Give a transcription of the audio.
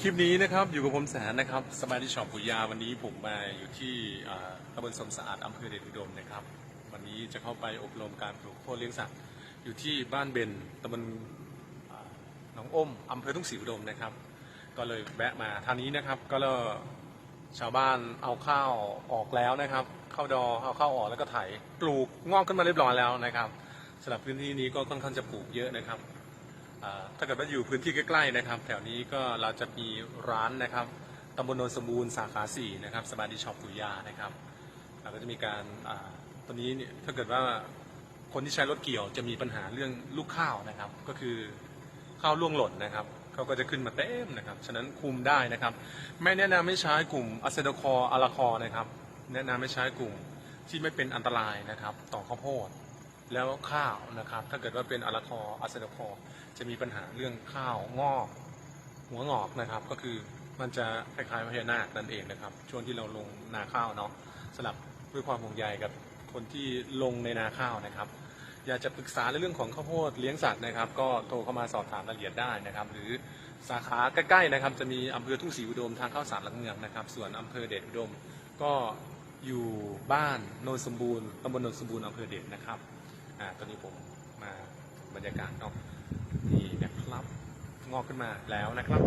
คลิปนี้นะครับอยู่กับผมแสนนะครับสมาธิช็อปปุยาวันนี้ผมมาอยู่ที่ตำบลสมสะอาดอำเภอเดชอุดมนะครับ วันนี้จะเข้าไปอบรมการปลูกโคเลี้ยงสัตว์อยู่ที่บ้านเบนตำบลหนองอ้มอำเภอทุ่งศรีอุดมนะครับ ก็เลยแวะมาทางนี้นะครับ ก็เลยชาวบ้านเอาข้าวออกแล้วนะครับข้าวดอเอาข้าวออกแล้วก็ไถปลูกงอกขึ้นมาเรียบร้อยแล้วนะครับสำหรับพื้นที่นี้ก็ค่อนข้างจะปลูกเยอะนะครับ ถ้าเกิดว่าอยู่พื้นที่ใกล้ๆนะครับ แถวนี้ก็เราจะมีร้านนะครับตำบลโนนสมบูรณ์สาขา4นะครับสบายดีช็อปปุยานะครับเราก็จะมีการตอนนี้ถ้าเกิดว่าคนที่ใช้รถเกี่ยวจะมีปัญหาเรื่องลูกข้าวนะครับ ก็คือข้าวล่วงหล่นนะครับเขาก็จะขึ้นมาเต็มนะครับ ฉะนั้นคุมได้นะครับ ไม่แนะนำไม่ใช้กลุ่มอะเซโดคออะลาคอนะครับ แนะนำไม่ใช้กลุ่มที่ไม่เป็นอันตรายนะครับ ต่อข้าวโพด แล้วข้าวนะครับ ถ้าเกิดว่าเป็นอะลาคออะเซโดคอจะมีปัญหาเรื่องข้าวงอกหัวงอกนะครับ ก็คือมันจะคล้ายๆพญานาคนั่นเองนะครับ ช่วงที่เราลงนาข้าวเนาะสลับด้วยความห่วงใยกับคนที่ลงในนาข้าวนะครับอยากจะปรึกษาในเรื่องของข้าวโพดเลี้ยงสัตว์นะครับ ก็โทรเข้ามาสอบถามรายละเอียดได้นะครับ หรือสาขาใกล้ๆนะครับ จะมีอำเภอทุ่งศรีอุดมทางเข้าสารหลักเมืองนะครับ ส่วนอำเภอเดชอุดม ก็อยู่บ้านโนนสมบูรณ์ตำบลโนนสมบูรณ์อำเภอเดชนะครับ อ่าตอนนี้ผมมาบรรยากาศเนาะนี่นะครับ งอกขึ้นมาแล้วนะครับ